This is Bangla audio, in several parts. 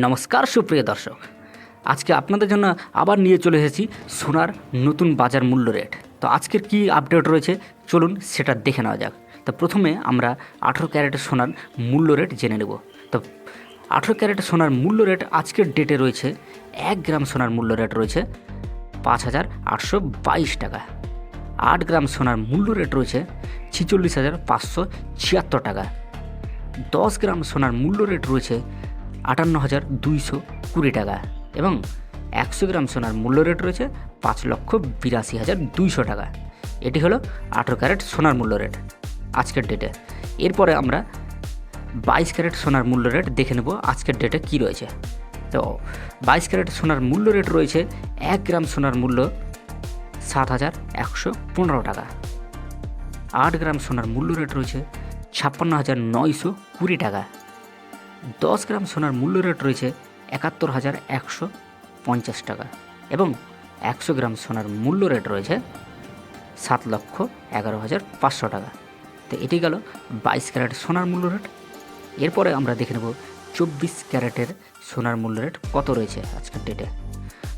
নমস্কার, সুপ্রিয় দর্শক। আজকে আপনাদের জন্য আবার নিয়ে চলে এসেছি সোনার নতুন বাজার মূল্য রেট। তো আজকের কি আপডেট রয়েছে? চলুন সেটা দেখে নেওয়া যাক। তো প্রথমে আমরা আঠেরো ক্যারেটের সোনার মূল্য রেট জেনে নেব। তো আঠেরো ক্যারেটের সোনার মূল্য রেট আজকের ডেটে রয়েছে এক গ্রাম সোনার মূল্য রেট রয়েছে পাঁচ হাজার আটশো বাইশ টাকা। আট গ্রাম সোনার মূল্য রেট রয়েছে ছিচল্লিশ হাজার পাঁচশো ছিয়াত্তর টাকা। দশ গ্রাম সোনার মূল্য রেট রয়েছে আটান্ন হাজার দুইশো কুড়ি টাকা এবং একশো গ্রাম সোনার মূল্য রেট রয়েছে পাঁচ লক্ষ বিরাশি হাজার দুইশো টাকা। এটি হলো আঠেরো ক্যারেট সোনার মূল্য রেট। আজকের ডেটে এরপরে আমরা বাইশ ক্যারেট সোনার মূল্য রেট দেখে নেব আজকের ডেটে কী রয়েছে। তো বাইশ ক্যারেট সোনার মূল্য রেট রয়েছে এক গ্রাম সোনার মূল্য সাত হাজার একশো পনেরো টাকা। আট গ্রাম সোনার মূল্য রেট রয়েছে ছাপ্পান্ন হাজার নয়শো কুড়ি টাকা। দশ গ্রাম সোনার মূল্য রেট রয়েছে একাত্তর হাজার একশো পঞ্চাশ টাকা এবং একশো গ্রাম সোনার মূল্য রেট রয়েছে সাত লক্ষ এগারো হাজার পাঁচশো টাকা। তো এটি গেল বাইশ ক্যারেট সোনার মূল্য রেট। এরপরে আমরা দেখে নেব চব্বিশ ক্যারেটের সোনার মূল্য রেট কত রয়েছে আজকের ডেটে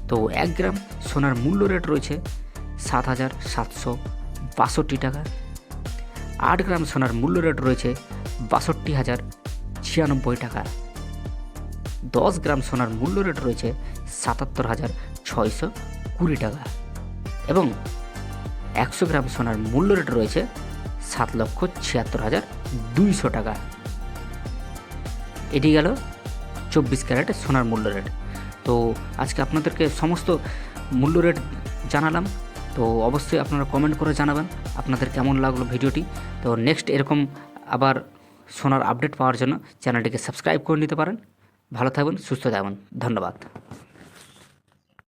তো এক গ্রাম সোনার মূল্য রেট রয়েছে সাত হাজার সাতশো বাষট্টি টাকা। আট গ্রাম সোনার মূল্য রেট রয়েছে বাষট্টি হাজার ছিয়ানব্বই টাকা। দশ গ্রাম সোনার মূল্য রেট রয়েছে সাতাত্তর হাজার ছয়শো কুড়ি টাকা এবং একশো গ্রাম সোনার মূল্য রেট রয়েছে সাত লক্ষ ছিয়াত্তর হাজার দুইশো টাকা। এটি গেল চব্বিশ ক্যারেটের সোনার মূল্য রেট। তো আজকে আপনাদেরকে সমস্ত মূল্য রেট জানালাম। তো অবশ্যই আপনারা কমেন্ট করে জানাবেন আপনাদের কেমন লাগল ভিডিওটি। তো নেক্সট এরকম আবার সোনার আপডেট পাওয়ার জন্য চ্যানেলটিকে সাবস্ক্রাইব করে নিতে পারেন। ভালো থাকবেন সুস্থ থাকবেন ধন্যবাদ।